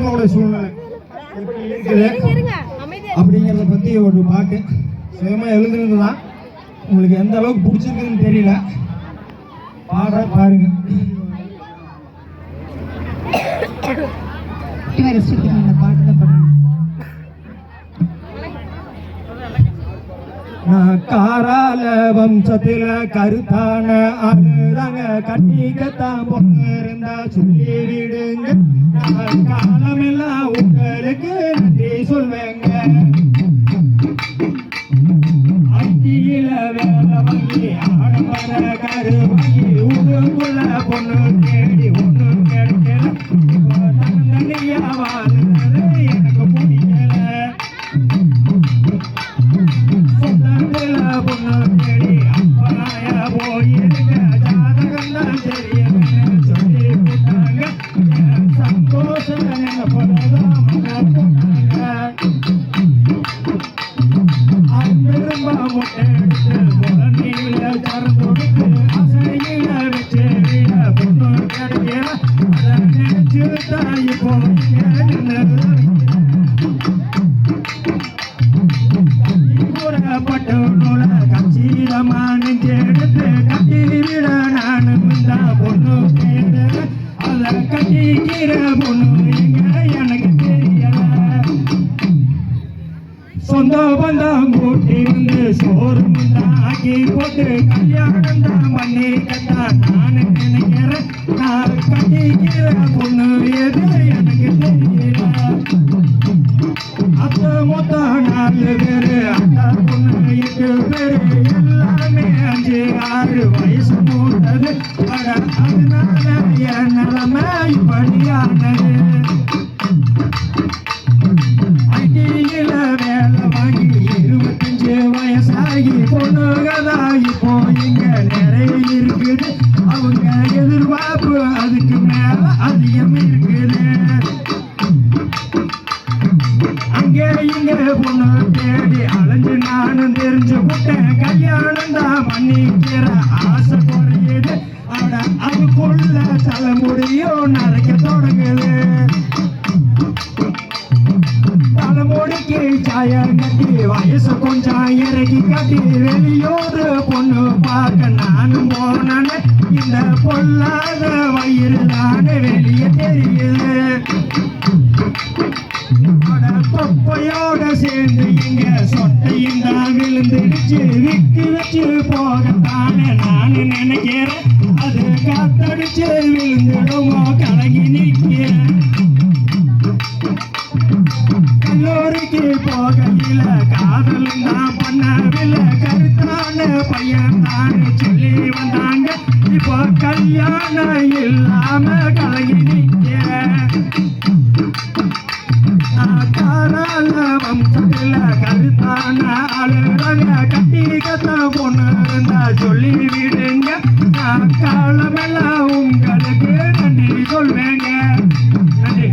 குடும்பத்தோட சூழ்நிலை. எப்படி இருக்குது அப்படிங்கிறத பற்றி ஒரு பாட்டு. சுயமாக எழுதுனது தான் உங்களுக்கு எந்த அளவுக்கு பிடிச்சிருக்குதுன்னு தெரியல. பாடுற பாருங்க. நான் காரால வம்சத்துல கருத்தான அழுதாங்க. கட்டிக்கத்தான் பொண்ணு இருந்தா சொல்லி விடுங்க. காலமெல்லாம் சொந்த பந்தம் கூட்டி சோறு ஆக்கி போட்டு கல்யாணம் தான் பண்ணி கட்டா நான் நினைக்கிறேன் நான் கட்டிக்கிற பொண்ணு எது எனக்கு தெரியல அத்த மொத்தம் நாலு பேரு அக்கா பொண்ணு எட்டு பேரு எல்லாமே அஞ்சு ஆறு வயசு மூத்தது அதனால என் நிலைமை இப்படியானது ஐடியில வேலை வாங்கி இருபத்தஞ்சு வயசாகி நிறைய இருக்குது. அவங்க அதிகம் இருக்குது அங்கே இங்கே பொண்ணு தேடி அலைஞ்சு நானும் தெரிஞ்சு விட்டேன் கல்யாணம் தான் பண்ணிக்கிற ஆசை குறையுது அட அதுக்குள்ள தலைமுடியும் நரைக்க தொடங்குது தலைமுடிக்கு சாயங்க வயசு கொஞ்சம் இறங்கி கட்டி வெளியோடு பொண்ணு பார்க்க நானும் போனேன்னு இந்த பொல்லாத வயிறு தானே வெளியே தெரியுது. அட சேர்ந்து இங்க சொட்டையும் தான் விழுந்துடுச்சு. விட்டு வச்சு போகத்தானே நான் நினைக்கிறேன். அது காத்தடிச்சு விழுந்துடுமோ கலங்கி நிற்கிறேன். வேலைக்கு போகவில்ல. காதலும் தான் பண்ணவில்லை. கருத்தான பையன் தான் சொல்லி வந்தாங்க. இப்போ கல்யாணம் இல்லாம கலகி நிற்க வம்சத்தில் கருத்தான ஆளுங்க கட்டிக்கத்த பொண்ணு சொல்லி விடுங்க. காலமெல்லாம் உங்களுக்கு நன்றி சொல்வேங்க. நன்றி.